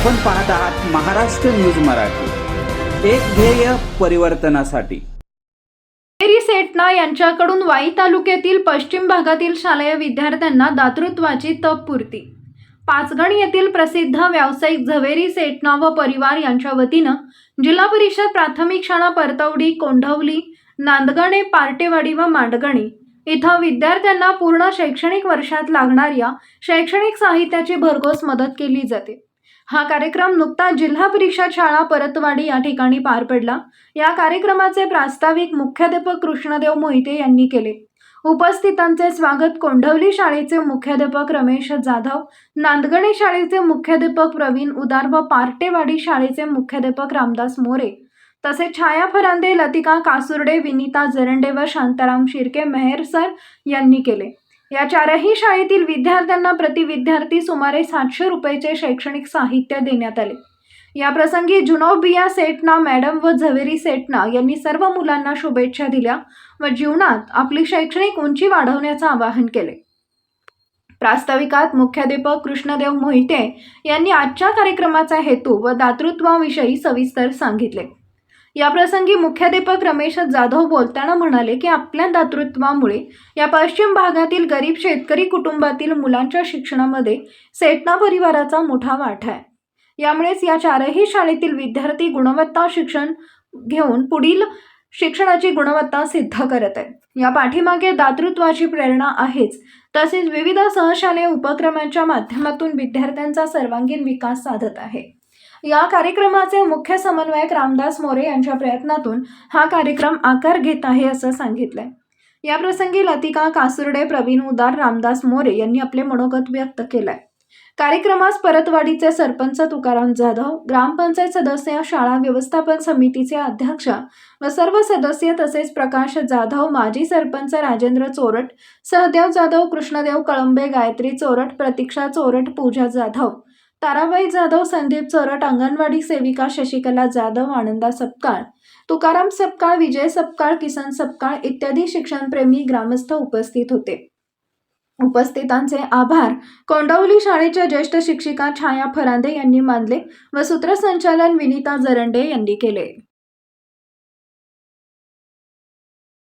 आपण पाहत आहात महाराष्ट्र न्यूज मराठी. एक ध्येय परिवर्तनासाठी. सेटना यांच्याकडून वाई तालुक्यातील पश्चिम भागातील शालेय विद्यार्थ्यांना दातृत्वाची तपपूर्ती पाचगण येथील प्रसिद्ध व्यावसायिक झवेरी सेटना व परिवार यांच्या वतीनं जिल्हा परिषद प्राथमिक शाळा परतवडी कोंढवली नांदगणे पार्टेवाडी व मांडगणी इथं विद्यार्थ्यांना पूर्ण शैक्षणिक वर्षात लागणाऱ्या शैक्षणिक साहित्याची भरघोस मदत केली जाते. हा कार्यक्रम नुकताच जिल्हा परिषद शाळा परतवाडी या ठिकाणी पार पडला. या कार्यक्रमाचे प्रास्ताविक मुख्याध्यापक कृष्णदेव मोहिते यांनी केले. उपस्थितांचे स्वागत कोंढवली शाळेचे मुख्याध्यापक रमेश जाधव नांदगणे शाळेचे मुख्याध्यापक प्रवीण उदार व पार्टेवाडी शाळेचे मुख्याध्यापक रामदास मोरे तसेच छाया फरांदे लतिका कासुर्डे विनीता जरंडे व शांताराम शिर्के मेहर सर यांनी केले. या चारही शाळेतील विद्यार्थ्यांना प्रति विद्यार्थी सुमारे सातशे रुपयाचे शैक्षणिक साहित्य देण्यात आले. या प्रसंगी जुनोबिया सेटना मॅडम व झवेरी सेटना यांनी सर्व मुलांना शुभेच्छा दिल्या व जीवनात आपली शैक्षणिक उंची वाढवण्याचं आवाहन केले. प्रास्ताविकात मुख्याध्यापक कृष्णदेव मोहिते यांनी आजच्या कार्यक्रमाचा हेतू व दातृत्वाविषयी सविस्तर सांगितले. याप्रसंगी मुख्याध्यापक रमेश जाधव बोलताना म्हणाले की आपल्या दातृत्वामुळे या पश्चिम भागातील गरीब शेतकरी कुटुंबातील मुलांच्या शिक्षणामध्ये सेटना परिवाराचा मोठा वाटा आहे. यामुळेच या चारही शाळेतील विद्यार्थी गुणवत्ता शिक्षण घेऊन पुढील शिक्षणाची गुणवत्ता सिद्ध करत आहेत. या पाठीमागे दातृत्वाची प्रेरणा आहेच. तसेच विविध सहशालेय उपक्रमांच्या माध्यमातून विद्यार्थ्यांचा सर्वांगीण विकास साधत आहे. या कार्यक्रमाचे मुख्य समन्वयक रामदास मोरे यांच्या प्रयत्नातून हा कार्यक्रम आकार घेत आहे असं सांगितलंय. या प्रसंगी लतिका कासुर्डे प्रवीण उदार रामदास मोरे यांनी आपले मनोगत व्यक्त केलंय. कार्यक्रमास परतवाडीचे सरपंच तुकाराम जाधव ग्रामपंचायत सदस्य शाळा व्यवस्थापन समितीचे अध्यक्ष व सर्व सदस्य तसेच प्रकाश जाधव माजी सरपंच राजेंद्र चोरट सहदेव जाधव कृष्णदेव कळंबे गायत्री चोरट प्रतीक्षा चोरट पूजा जाधव ताराबाई जाधव संदीप चोरट अंगणवाडी सेविका शशिकला जाधव आनंदा सपकाळ तुकाराम सपकाळ विजय सपकाळ किसन सपकाळ इत्यादी शिक्षणप्रेमी ग्रामस्थ उपस्थित होते. उपस्थितांचे आभार. कोंडवली शाळेच्या ज्येष्ठ शिक्षिका छाया फरांदे यांनी मानले व सूत्रसंचालन विनीता जरंडे यांनी केले.